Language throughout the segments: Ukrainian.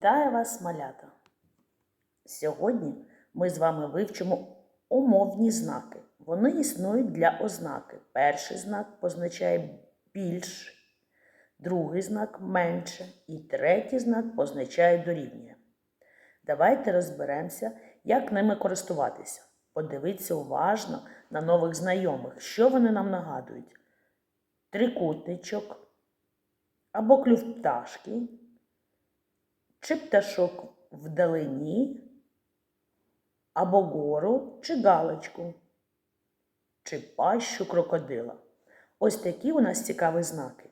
Вітаю вас, малята! Сьогодні ми з вами вивчимо умовні знаки. Вони існують для ознаки. Перший знак позначає більш, другий знак менше і третій знак позначає дорівнює. Давайте розберемося, як ними користуватися. Подивіться уважно на нових знайомих, що вони нам нагадують. Трикутничок або клюв пташки, чи пташок вдалині, або гору чи галочку, чи пащу крокодила. Ось такі у нас цікаві знаки.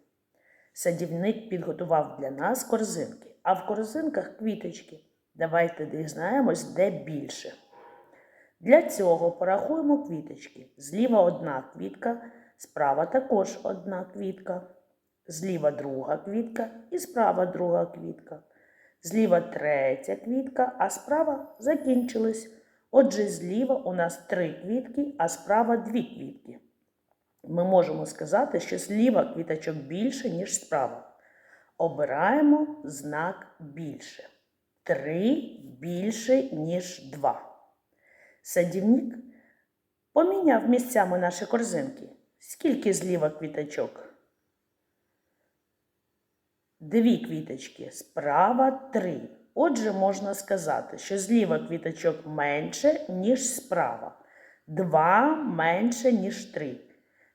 Садівник підготував для нас корзинки, а в корзинках квіточки. Давайте дізнаємось, де більше. Для цього порахуємо квіточки. Зліва одна квітка, справа також одна квітка. Зліва друга квітка і справа друга квітка. Зліва третя квітка, а справа закінчилась. Отже, зліва у нас три квітки, а справа дві квітки. Ми можемо сказати, що зліва квіточок більше, ніж справа. Обираємо знак більше. Три більше, ніж два. Садівник поміняв місцями наші корзинки. Скільки зліва квіточок? Дві квіточки, справа три. Отже, можна сказати, що зліва квіточок менше, ніж справа. Два менше, ніж три.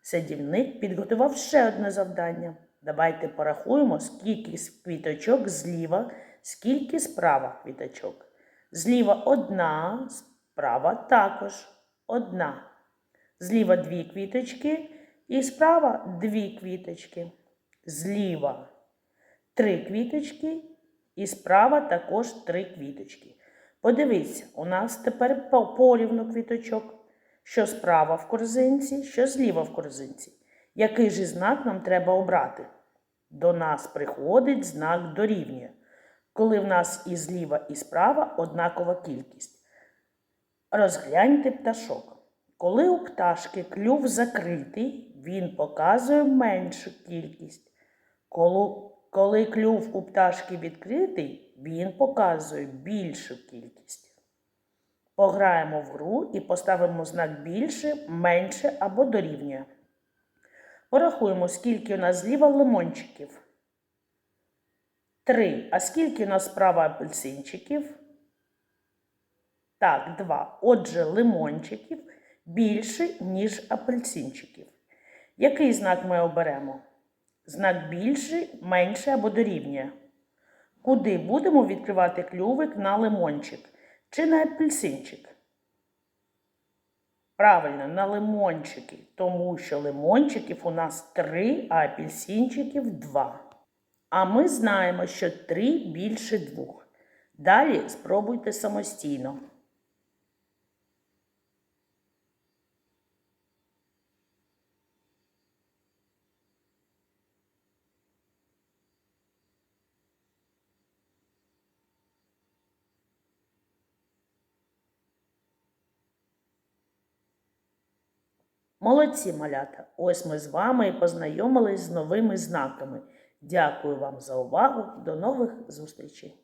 Садівник підготував ще одне завдання. Давайте порахуємо, скільки квіточок зліва, скільки справа квіточок. Зліва одна, справа також одна. Зліва дві квіточки і справа дві квіточки. Зліва три квіточки і справа також три квіточки. Подивіться, у нас тепер порівну квіточок. Що справа в корзинці, що зліва в корзинці. Який же знак нам треба обрати? До нас приходить знак дорівнює, коли в нас і зліва, і справа однакова кількість. Розгляньте пташок. Коли у пташки клюв закритий, він показує меншу кількість. Коли, коли клюв у пташки відкритий, він показує більшу кількість. Пограємо в гру і поставимо знак більше, менше або дорівнює. Порахуємо, скільки у нас зліва лимончиків. Три. А скільки у нас справа апельсинчиків? Так, два. Отже, лимончиків більше, ніж апельсинчиків. Який знак ми оберемо? Знак більше, менше або дорівнює. Куди будемо відкривати клювик на лимончик чи на апельсинчик? Правильно, на лимончики, тому що лимончиків у нас три, а апельсинчиків два. А ми знаємо, що три більше двох. Далі спробуйте самостійно. Молодці, малята! Ось ми з вами і познайомились з новими знаками. Дякую вам за увагу. До нових зустрічей!